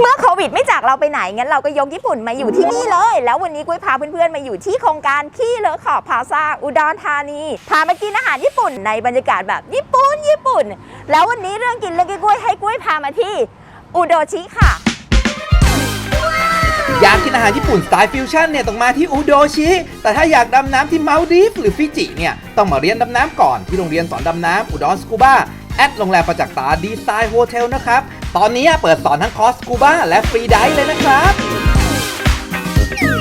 เมื่อโควิดไม่จากเราไปไหนงั้นเราก็ยกญี่ปุ่นมาอยู่ที่นี่เลย แล้ววันนี้กุ้ยพาเพื่อนๆมาอยู่ที่โครงการขี้เลอะขอบพาซาอุดรธานีพามากินอาหารญี่ปุ่นในบรรยากาศแบบญี่ปุ่นญี่ปุ่น แล้ววันนี้เรื่องกินเรื่องกล้ยให้กุ้ยพามาที่อุโดชิค่ะอยากกินอาหารญี่ปุ่นสไตล์ฟิวชั่นเนี่ยต้องมาที่อุโดชิ แต่ถ้าอยากดำน้ำที่มาลดีฟหรือฟิจิเนี่ยต้องมาเรียนดำน้ำก่อนที่โรงเรียนสอนดำน้ำอุดรสกูบ้าแอดโรงแรมประจักษ์ตาดีไซน์โฮเทลนะครับ ตอนนี้เปิดสอนทั้งคอสกูบ้าและฟรีไดฟ์เลยนะครับ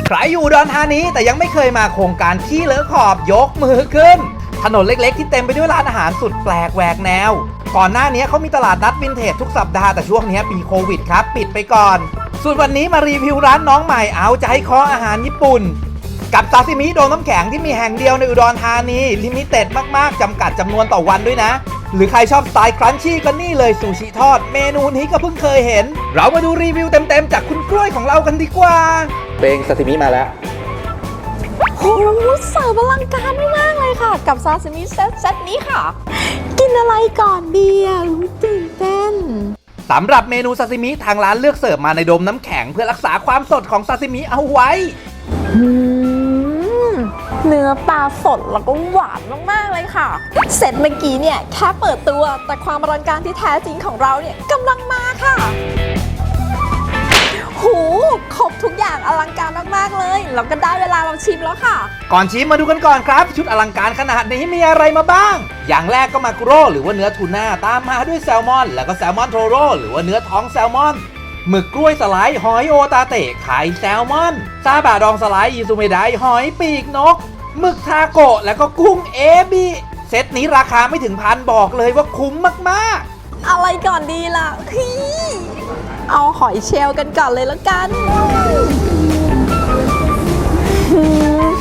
ใครอยู่อุดอนธานีแต่ยังไม่เคยมาโครงการที่เลอขอบยกมือขึ้น ถนนเล็กๆ ที่เต็มไปด้วยร้านอาหารสุดแปลกแหวกแนว ก่อนหน้านี้เขามีตลาดนัดวินเทจทุกสัปดาห์แต่ช่วงนี้ปีโควิดครับ ปิดไปก่อน ส่วนวันนี้มารีวิวร้านน้องใหม่เอาใจคออาหารญี่ปุ่นกับซาซิมิโดนน้ำแข็งที่มีแห่งเดียวในอุดรธานี ลิมิเต็ดมาก ๆ จำกัดจำนวนต่อวันด้วยนะ หรือใครชอบสไตล์ครันชี่ก็นี่เลยซูชิทอด เมนูนี้ก็เพิ่งเคยเห็น เรามาดูรีวิวเต็มๆ จากคุณกล้วยของเรากันดีกว่า เบงซาซิมิมาแล้วโหเสิร์ฟอลังการมากๆเลยค่ะ กับซาซิมิเซตเซตนี้ค่ะ กินอะไรก่อนดีอะรู้ตื่นเต้นสำหรับเมนูซาซิมิทางร้านเลือกเสิร์ฟมาในโดมน้ำแข็งเพื่อรักษาความสดของซาซิมิเอาไว้อืม เนื้อปลาสดแล้วก็หวานมากๆเลยค่ะ เสร็จเมื่อกี้เนี่ยแค่เปิดตัวแต่ความอลังการที่แท้จริงของเราเนี่ยกำลังมาค่ะหูครบทุกอย่างอลังการมากๆเลยแล้วก็ได้เวลาเราชิมแล้วค่ะ ก่อนชิมมาดูกันก่อนครับ ชุดอลังการขนาดนี้มีอะไรมาบ้าง อย่างแรกก็มากุโรหรือว่าเนื้อทูน่าตามมาด้วยแซลมอน แล้วก็แซลมอนโทโร่หรือว่าเนื้อท้องแซลมอนหมึกกล้วยสไลด์หอยโอตาเตะไข่แซลมอนซาบะดองสไลด์อิซูเมไดหอยปีกนก หมึกทาโกะแล้วก็กุ้งเอบิเซตนี้ราคาไม่ถึงพันบอกเลยว่าคุ้มมากๆอะไรก่อนดีล่ะฮีเอาหอยเชลล์กันก่อนเลยแล้วกันหืม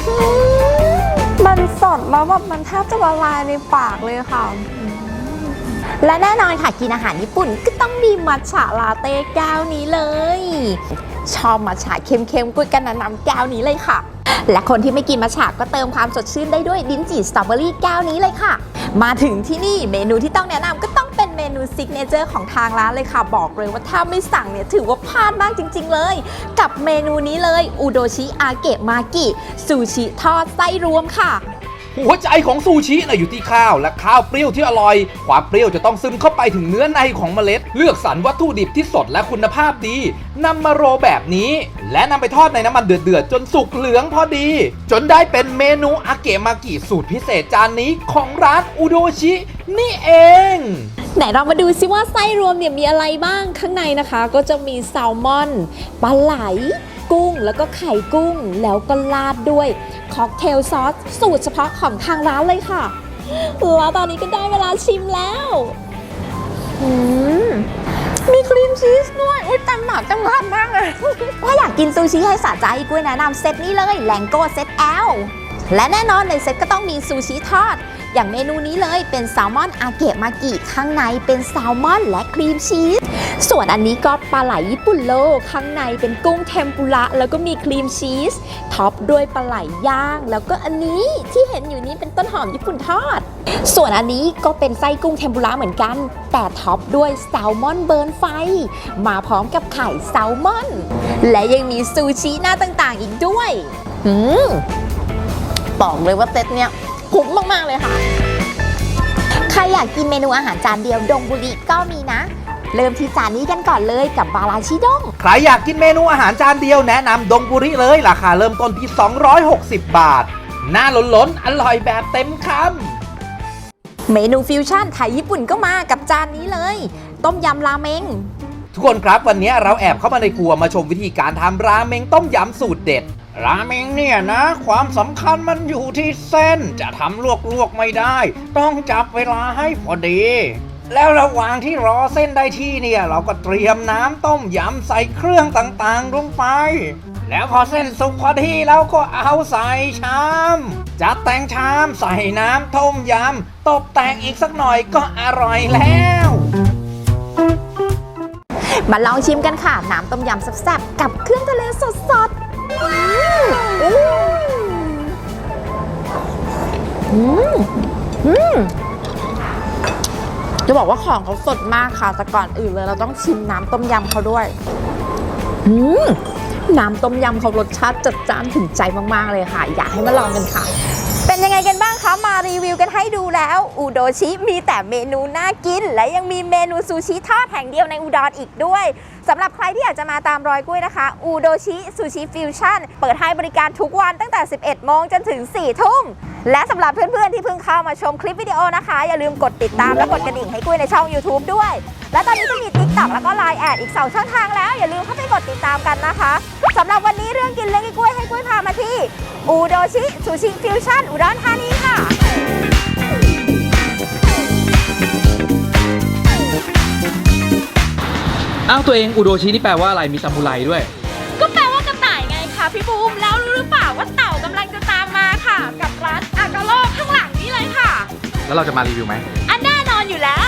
มันสดแล้วแบบมันแทบจะละลายในปากเลยค่ะ และแน่นอนค่ะกินอาหารญี่ปุ่นก็ต้องมีมัทฉะลาเต้แก้วนี้เลย ชอบมัทฉะเค็มๆกุ้ยกันแนะนำแก้วนี้เลยค่ะ และคนที่ไม่กินมัทฉะก็เติมความสดชื่นได้ด้วยลิ้นจี่สตรอเบอรี่แก้วนี้เลยค่ะ มาถึงที่นี่เมนูที่ต้องแนะนำก็ต้องเป็นเมนูซิกเนเจอร์ของทางร้านเลยค่ะ บอกเลยว่าถ้าไม่สั่งเนี่ยถือว่าพลาดมากจริง ๆ เลย กับเมนูนี้เลย อุโดชิอาเกะมากิซูชิทอดไส้รวมค่ะ หัวใจของซูชินะอยู่ที่ข้าว และข้าวเปรี้ยวที่อร่อย ความเปรี้ยวจะต้องซึมเข้าไปถึงเนื้อในของเมล็ด เลือกสรรวัตถุดิบที่สดและคุณภาพดีนำมาโรแบบนี้ และนำไปทอดในน้ำมันเดือดๆจนสุกเหลืองพอดี จนได้เป็นเมนูอาเกะมากิสูตรพิเศษจานนี้ของร้านอุโดชิ นี่เองไหนเรามาดูซิว่าไส้รวมเนี่ยมีอะไรบ้างข้างในนะคะ ก็จะมีแซลมอนปลาไหล กุ้ง แล้วก็ไข่กุ้ง แล้วก็ราดด้วยค็อกเทลซอสสูตรเฉพาะของทางร้านเลยค่ะ แล้วตอนนี้ก็ได้เวลาชิมแล้วอืมมีครีมชีสด้วยอุ้ยเต็มหมากเต็มคำมากเลยถ้าอยากกินซูชิให้สะใจกุ้ยแนะนำเซตนี้เลยแลงโก้เซต L และแน่นอนในเซตก็ต้องมีซูชิทอด อย่างเมนูนี้เลยเป็นแซลมอนอาเกะมากิข้างในเป็นแซลมอนและครีมชีส ส่วนอันนี้ก็ปลาไหลญี่ปุ่นโลข้างในเป็นกุ้งเทมปุระแล้วก็มีครีมชีสท็อปด้วยปลาไหลย่าง แล้วก็อันนี้ที่เห็นอยู่นี้เป็นต้นหอมญี่ปุ่นทอด ส่วนอันนี้ก็เป็นไส้กุ้งเทมปุระเหมือนกัน แต่ท็อปด้วยแซลมอนเบิร์นไฟ มาพร้อมกับไข่แซลมอน และยังมีซูชิหน้าต่างๆ อีกด้วยหืมบอกเลยว่าเซตเนี้ย คุ้มมาก ๆ เลยค่ะ ใครอยากกินเมนูอาหารจานเดียวดงบุรีก็มีนะ เริ่มที่จานนี้กันก่อนเลยกับบาราชิดง ใครอยากกินเมนูอาหารจานเดียวแนะนำดงบุริเลย ราคาเริ่มต้นที่ 260 บาท หน้าล้นๆ อร่อยแบบเต็มคำเมนูฟิวชั่นไทยญี่ปุ่นก็มากับจานนี้เลย ต้มยำราเมง ทุกคนครับวันนี้เราแอบเข้ามาในครัวมาชมวิธีการทำราเมงต้มยำสูตรเด็ด ราเมงเนี่ยนะ ความสำคัญมันอยู่ที่เส้นจะทำลวกๆไม่ได้ ต้องจับเวลาให้พอดี แล้วระหว่างที่รอเส้นได้ที่เนี่ย เราก็เตรียมน้ำต้มยำใส่เครื่องต่างๆลงไป แล้วพอเส้นสุกพอดีเราก็เอาใส่ชามจัดแต่งชามใส่น้ำต้มยำตกแต่งอีกสักหน่อยก็อร่อยแล้วมาลองชิมกันค่ะ น้ำต้มยำแซ่บๆกับเครื่องทะเล จะบอกว่าของเขาสดมากค่ะ แต่ก่อนอื่นเลยเราต้องชิมน้ำต้มยำเขาด้วยอืมน้ำต้มยำเขารสชาติจัดจ้านถึงใจมาก ๆ เลยค่ะ อยากให้มาลองกันค่ะ เป็นยังไงกันบ้างคะ มารีวิวกันให้ดูแล้ว อุโดชิมีแต่เมนูน่ากิน และยังมีเมนูซูชิทอดแห่งเดียวในอุดรอีกด้วยสำหรับใครที่อยากจะมาตามรอยกุ้ยนะคะ อุโดชิซูชิฟิวชั่นเปิดให้บริการทุกวันตั้งแต่ 11 โมงจนถึง 4 ทุ่ม และสำหรับเพื่อนๆที่เพิ่งเข้ามาชมคลิปวิดีโอนะคะ อย่าลืมกดติดตามและกดกระดิ่งให้กุ้ยในช่อง YouTube ด้วย และตอนนี้ก็มี TikTok แล้วก็ Line แอดอีก 2 ช่องทางแล้วอย่าลืมเข้าไปกดติดตามกันนะคะสำหรับวันนี้เรื่องกินเรื่องกล้วยให้กุ้ยพามา อุโดชิซูชิฟิวชั่นอุดรธานีค่ะ อ้าวตัวเองอุโดชินี่แปลว่าอะไรมีซามูไรด้วย ก็แปลว่ากระต่ายไงคะพี่บูมแล้วรู้หรือเปล่าว่าเต่ากำลังจะตามมาค่ะ กับร้านอากาโลข้างหลังนี้เลยค่ะ แล้วเราจะมารีวิวไหม อันแน่นอนอยู่แล้ว